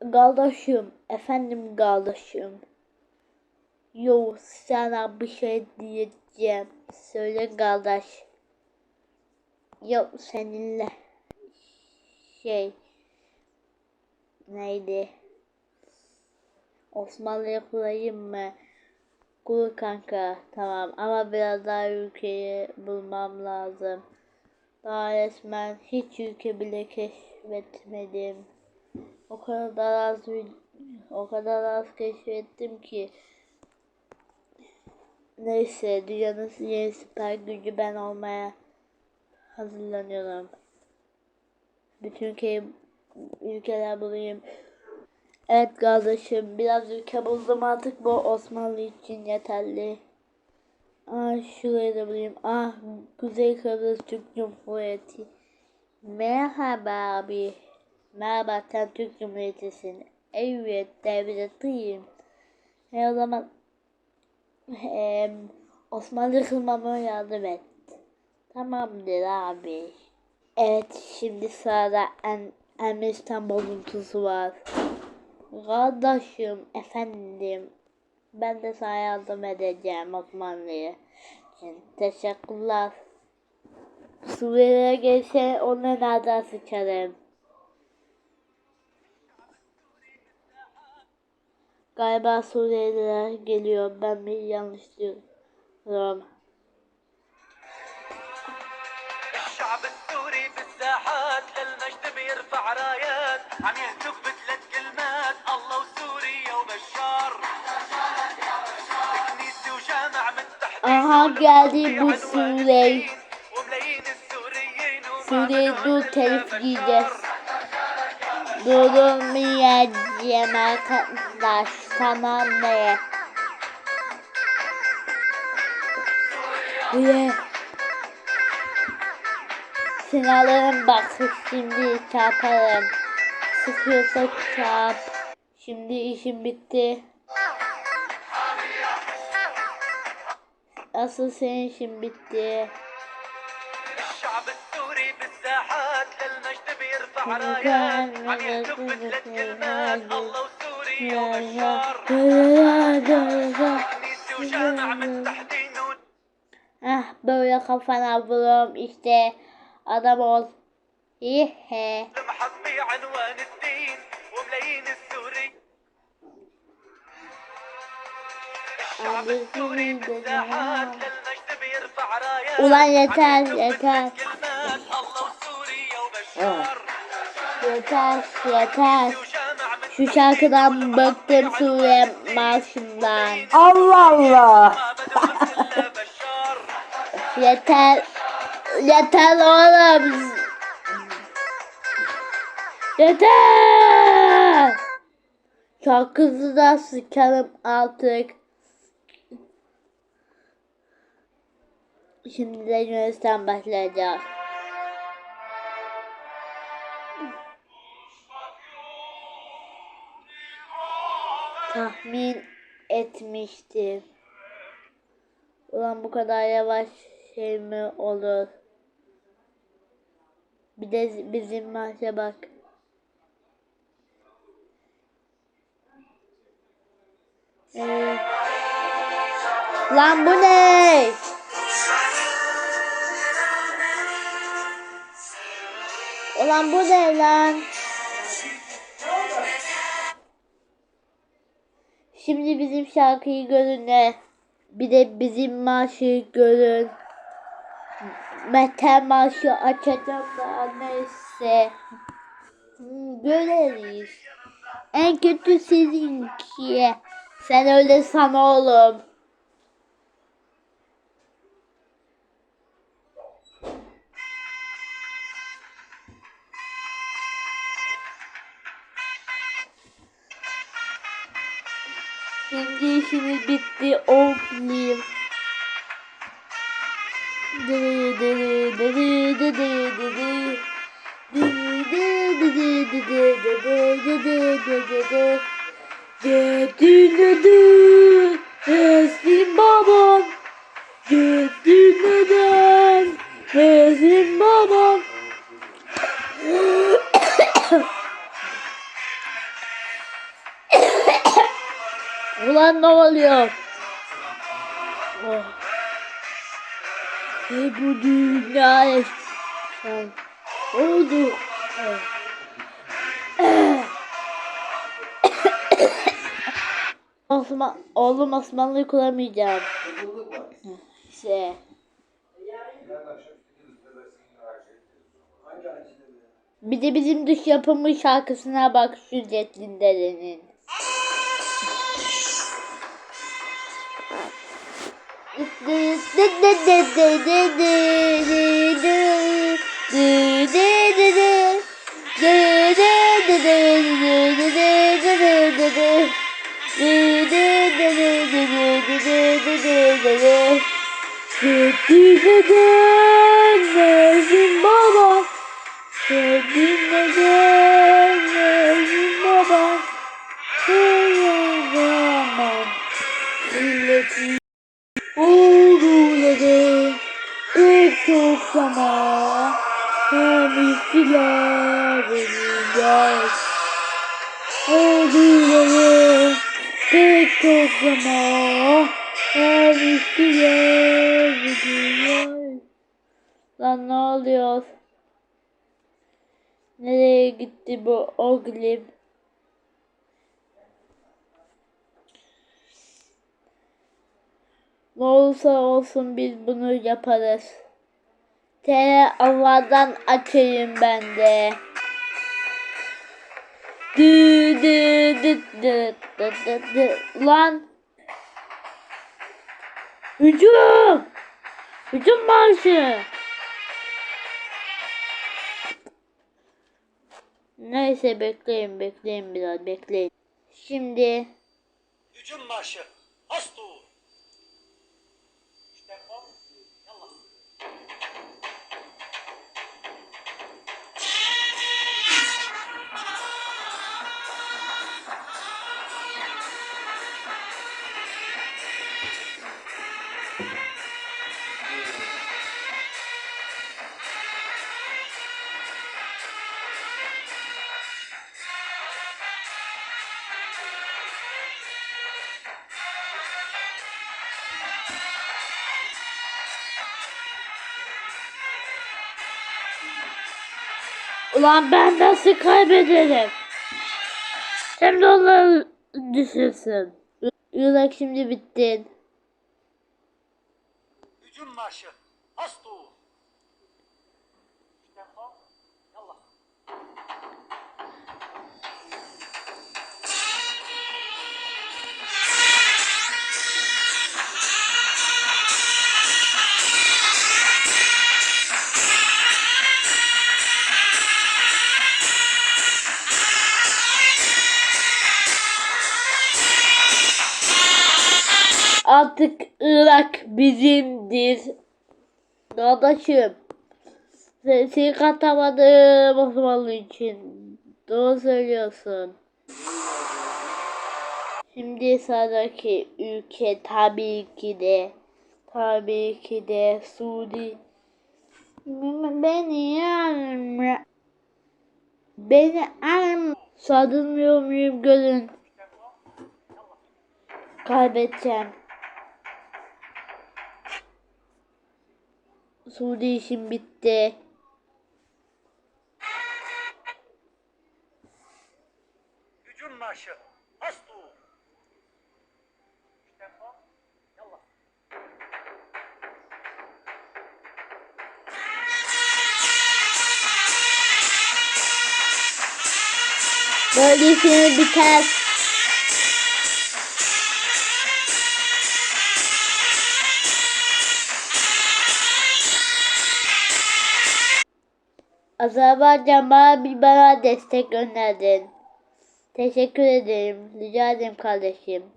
Kardeşim, efendim kardeşim. Yo sana bir şey diyeceğim. Söyle kardeş. Yok seninle şey neydi? Osmanlı'ya kurayım mı? Kur kanka tamam ama biraz daha ülkeyi bulmam lazım. Daha resmen hiç ülke bile keşfetmedim. O kadar az o kadar az keşfettim ki. Neyse dünyanın yeni süper gücü ben olmaya hazırlanıyorum. Bütün ülkeyi, ülkeler bulayım. Evet kardeşim biraz ülke buldum artık bu Osmanlı için yeterli. Ah şurayı da bulayım. Ah Kuzey Kıbrıs Türk Cumhuriyeti. Merhaba abi. Merhaba sen Türk Cumhuriyeti'sin. Evet devletiyim. E o zaman e, Osmanlı kılmama yardım et. Tamamdır abi. Evet şimdi sırada en, Ermenistan bozuntusu var. Kardeşim efendim ben de sana yardım edeceğim Osmanlı'ya. Teşekkürler. Suriye'ye gelse onu nereden sıçarım. Galiba Suriyeliler geliyor. Ben mi yanlış diyorum. الشعب السوري بالساحات للمجد بيرفع رايات عم يهتف بثلاث كلمات الله وسوريا وبشار كنيسة وجامع متحدين اها قاعدين بالسوري وملايين السوريين سوري دو تلفجيجس دورو ميا جماعة 15 Tamam ne? Üye. Sınalım bak şimdi çarparım. Sıkıyorsa çarp. Şimdi işim bitti. Asıl senin işin bitti. الساحات للمجد بيرفع رايات عم يكتب ثلاث كلمات الله Ah böyle kafana vurum işte adam ol. İhe. Ulan yeter yeter. Oh. Yeter yeter. Şu şarkıdan bıktım Suriye marşından. Allah Allah. yeter. Yeter oğlum. Yeter. Şarkınızı da sıkalım artık. Şimdi de Yunanistan başlayacak. Tahmin etmiştim. Ulan bu kadar yavaş şey mi olur? Bir de bizim maça bak. Ee, lan bu ne? Ulan bu ne lan? Şimdi bizim şarkıyı görün de bir de bizim marşı görün. Metal marşı açacağım da neyse. Hmm, Göreriz. En kötü sizinki. Sen öyle san oğlum. Şimdi işimiz bitti. Oldliyim. Dedi dedi dedi dedi dedi Geldin neden? Nesin babam? Geldin neden? Nesin babam? Ulan ne oluyor? Oh. Ve bu dünya oldu. Osman, oğlum Osmanlı'yı kuramayacağım. İşte. Bir de bizim dış yapımı şarkısına bak şu Cetlin dedenin. Nezim baba Sevdim neden Olduğları Pek çok Hem istiler Benimler Lan ne oluyor? Nereye gitti bu oglim? Ne olursa olsun biz bunu yaparız. Tere Allah'tan açayım ben de. Dü dü dü dü dü dü dü. Lan. Hücum. Hücum marşı. Neyse bekleyin bekleyin biraz bekleyin. Şimdi Hücum marşı. Hastu. Ulan ben nasıl kaybederim? Şimdi onları düşünsün. Yılak şimdi bittin. Hücum marşı. Hastu. Artık Irak bizimdir. Kardeşim. Seni katamadım Osmanlı için. Doğru söylüyorsun. Şimdi sıradaki ülke tabii ki de tabii ki de Suudi. Beni alma. Beni alma. Sadılmıyor muyum görün. Kaybedeceğim. Suudi işim bitti. Hücum marşı. Yallah. Böyle işimiz biter. Azerbaycan bana bir bana destek gönderdin. Teşekkür ederim. Rica ederim kardeşim.